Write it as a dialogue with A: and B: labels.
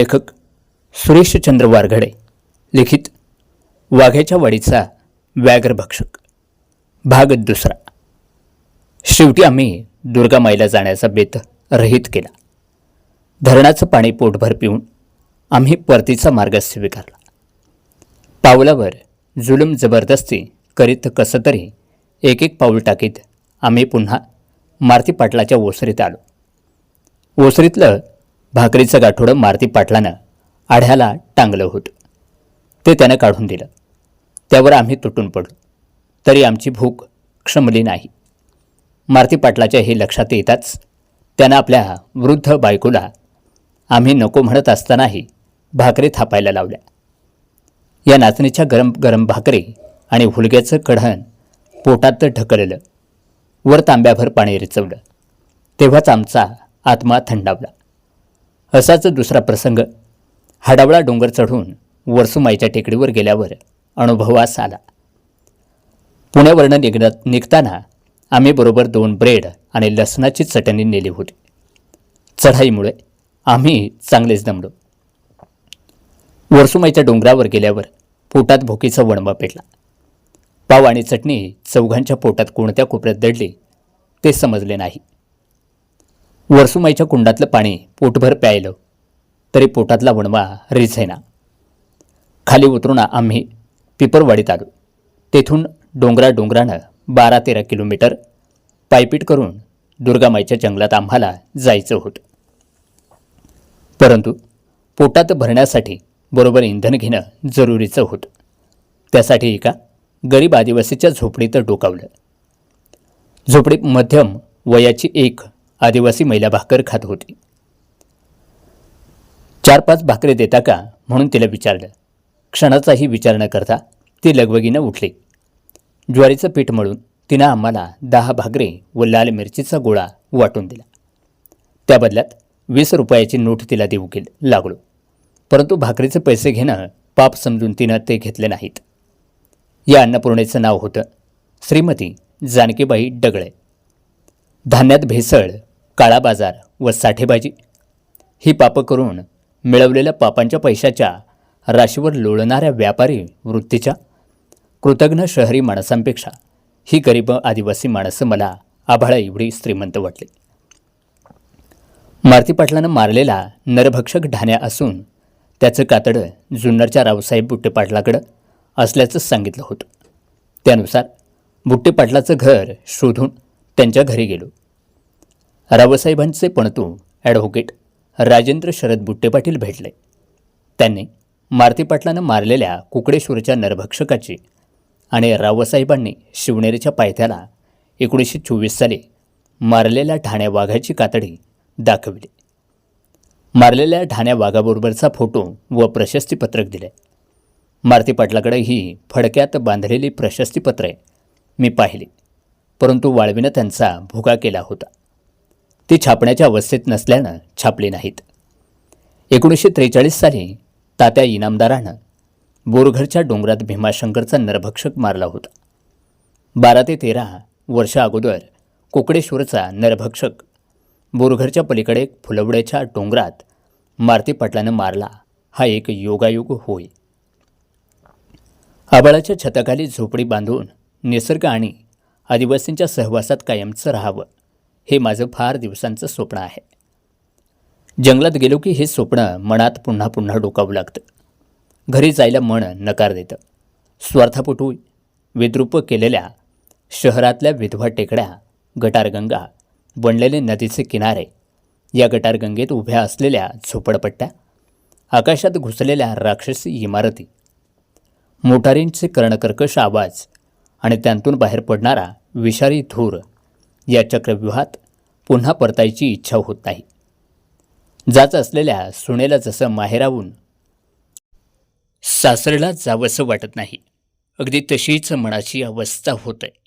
A: लेखक सुरेशचंद्र वारघडे लिखित वाघ्याच्या वाडीचा व्याघ्रभक्षक भाग दुसरा. शेवटी आम्ही दुर्गामाईला जाण्याचा बेत रहित केला. धरणाचं पाणी पोटभर पिऊन आम्ही परतीचा मार्ग स्वीकारला. पावलावर जुलूम जबरदस्ती करीत कसं तरी एक एक पाऊल टाकीत आम्ही पुन्हा मारती पाटलाच्या ओसरीत आलो. ओसरीतलं भाकरीचं गाठोडं मारती पाटलानं आढ्याला टांगलं होतं. ते त्यानं काढून दिलं. त्यावर आम्ही तुटून पडलो तरी आमची भूक क्षमली नाही. मारती पाटलाच्या हे लक्षात येताच त्यानं आपल्या वृद्ध बायकोला आम्ही नको म्हणत असतानाही भाकरी थापायला लावल्या. या नाचणीच्या गरम गरम भाकरी आणि हुलग्याचं कढण पोटात ढकललं. वर तांब्याभर पाणी रिचवलं. तेव्हाच आमचा आत्मा थंडावला. असाच दुसरा प्रसंग. हाडावळा डोंगर चढून वरसुमाईच्या टेकडीवर गेल्यावर अनुभवास आला. पुण्यावरनं निघ निघताना आम्ही बरोबर दोन ब्रेड आणि लसणाची चटणी नेली होती. चढाईमुळे आम्ही चांगलेच दमलो. वरसुमाईच्या डोंगरावर गेल्यावर पोटात भुकीचा वणवा पेटला. पाव आणि चटणी चौघांच्या पोटात कोणत्या कोपऱ्यात दडली ते समजले नाही. वरसुमाईच्या कुंडातलं पाणी पोटभर प्यायलं. तरी पोटातला वणवा रिझेना. खाली उतरून आम्ही पिपरवाडीत आलो. तेथून डोंगरा डोंगरानं बारा तेरा किलोमीटर पायपीट करून दुर्गामाईच्या जंगलात आम्हाला जायचं होतं. परंतु पोटात भरण्यासाठी बरोबर इंधन घेणं जरुरीचं होतं. त्यासाठी एका गरीब आदिवासीच्या झोपडीत डोकावलं. झोपडीत मध्यम वयाची एक आदिवासी महिला भाकर खात होती. चार पाच भाकरे देता का? म्हणून तिला विचारलं. क्षणाचाही विचार न करता ती लगबगीनं उठली. ज्वारीचं पीठ मळून तिनं आम्हाला दहा भाकरे व लाल मिरचीचा गोळा वाटून दिला. त्या बदल्यात वीस रुपयाची नोट तिला देऊ गेल लागलो. परंतु भाकरीचे पैसे घेणं पाप समजून तिनं ते घेतले नाहीत. या अन्नपूर्णेचं नाव होतं श्रीमती जानकीबाई डगळे. धान्यात भेसळ काळा बाजार व साठेबाजी. ही पापं करून मिळवलेल्या पापांच्या पैशाच्या राशीवर लोळणाऱ्या व्यापारी वृत्तीच्या कृतज्ञ शहरी माणसांपेक्षा ही गरीब आदिवासी माणसं मला आभाळा एवढी श्रीमंत वाटली. मारुती पाटलानं मारलेला नरभक्षक ढाण्या असून त्याचं कातडं जुन्नरच्या रावसाहेब बुट्टे पाटलाकडं असल्याचं सांगितलं होतं. त्यानुसार बुट्टे पाटलाचं घर शोधून त्यांच्या घरी गेलो. रावसाहेबांचे पणतू ॲडव्होकेट राजेंद्र शरद बुट्टे पाटील भेटले. त्यांनी मारती पाटलानं मारलेल्या कुकडेश्वरच्या नरभक्षकाची आणि रावसाहेबांनी शिवनेरीच्या पायथ्याला एकोणीसशे चोवीस साली मारलेल्या ठाण्या वाघाची कातडी दाखविली. मारलेल्या ठाण्या वाघाबरोबरचा फोटो व प्रशस्तीपत्रक दिले. मारती पाटलाकडे ही फडक्यात बांधलेली प्रशस्तीपत्रे मी पाहिली परंतु वाळवीनं त्यांचा भुगा केला होता. ती छापण्याच्या अवस्थेत नसल्यानं छापली नाहीत. एकोणीसशे त्रेचाळीस साली तात्या इनामदारानं बोरघरच्या डोंगरात भीमाशंकरचा नरभक्षक मारला होता. बारा ते तेरा वर्षाअगोदर कोकडेश्वरचा नरभक्षक बोरघरच्या पलीकडे फुलवड्याच्या डोंगरात मारती पाटलानं मारला हा एक योगायोग होय. आबाळाच्या छताखाली झोपडी बांधून निसर्ग आणि आदिवासींच्या सहवासात कायमचं राहावं. हे माझं फार दिवसांचं स्वप्न आहे. जंगलात गेलो की हे स्वप्न मनात पुन्हा पुन्हा डोकावं लागतं. घरी जायला मन नकार देतं. स्वार्थापोटू विद्रूप केलेल्या शहरातल्या विधवा टेकड्या गटारगंगा बनलेले नदीचे किनारे या गटारगंगेत उभ्या असलेल्या झोपडपट्ट्या आकाशात घुसलेल्या राक्षसी इमारती मोटारींचे कर्णकर्कश आवाज आणि त्यांतून बाहेर पडणारा विषारी धूर या चक्रव्यूहात पुन्हा परतायची इच्छा होत नाही. जात असलेल्या सुनेला जसं माहेरावून सासरेला जावंसं वाटत नाही. अगदी तशीच मनाची अवस्था होत. आहे